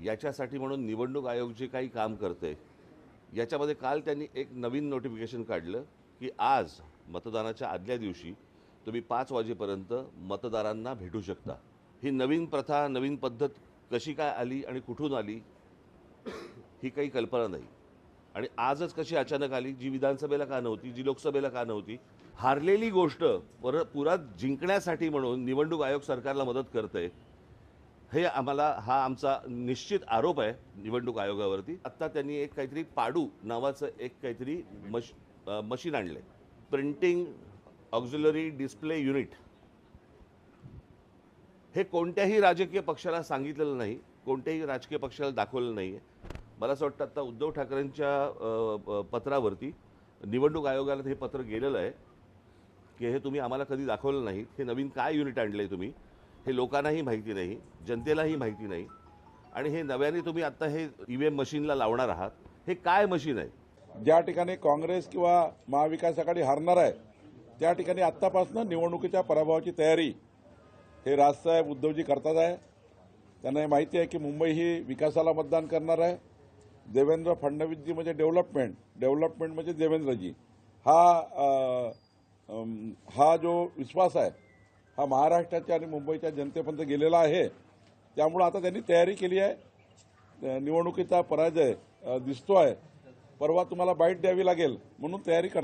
याच्यासाठी म्हणून निवडणूक आयोग जे काही काम करते याच्यामध्ये काल त्यांनी एक नवीन नोटिफिकेशन काढलं की आज मतदानाच्या आदल्या दिवशी तुम्ही पाच वाजेपर्यंत मतदारांना भेटू शकता. ही नवीन प्रथा नवीन पद्धत कशी काय आली आणि कुठून आली ही काही कल्पना नाही. आणि आजच कशी अचानक आली जी विधानसभेला का नव्हती जी लोकसभेला का नव्हती हारलेली गोष्ट पर पुरात जिंकण्यासाठी म्हणून निवडणूक आयोग सरकारला मदत करते हे आम्हाला हा आमचा निश्चित आरोप आहे निवडणूक आयोगावरती. आत्ता त्यांनी एक काहीतरी पाडू नावाचं एक काहीतरी मश अ, मशीन आणलंय. प्रिंटिंग ऑक्झिलरी डिस्प्ले युनिट हे कोणत्याही राजकीय पक्षाला सांगितलेलं नाही कोणत्याही राजकीय पक्षाला दाखवलेलं नाही आहे मला असं वाटतं आत्ता उद्धव ठाकरेंच्या पत्रावरती निवडणूक आयोगाला हे पत्र गेलेलं आहे की हे तुम्ही आम्हाला कधी दाखवलं नाही हे नवीन काय युनिट आणलं आहे तुम्ही? हे लोकांनाही माहिती नाही जनतेलाही माहिती नाही. आणि हे नव्याने तुम्ही आत्ता हे ई मशीनला लावणार आहात हे काय मशीन आहे? ज्या ठिकाणी काँग्रेस किंवा महाविकास आघाडी हारणार आहे त्या ठिकाणी आत्तापासून निवडणुकीच्या पराभवाची तयारी हे राजसाहेब उद्धवजी करतात आहे. त्यांना हे माहिती आहे की मुंबई ही विकासाला मतदान करणार आहे. देवेंद्र फडणवीसजी म्हणजे डेव्हलपमेंट डेव्हलपमेंट म्हणजे देवेंद्रजी. हा आ, आ, हा जो विश्वास आहे हा महाराष्ट्राच्या आणि मुंबईच्या जनतेपर्यंत गेलेला आहे. त्यामुळं आता त्यांनी तयारी केली आहे. निवडणुकीचा पराजय दिसतो आहे परवा तुम्हाला बाईट द्यावी लागेल म्हणून तयारी करतो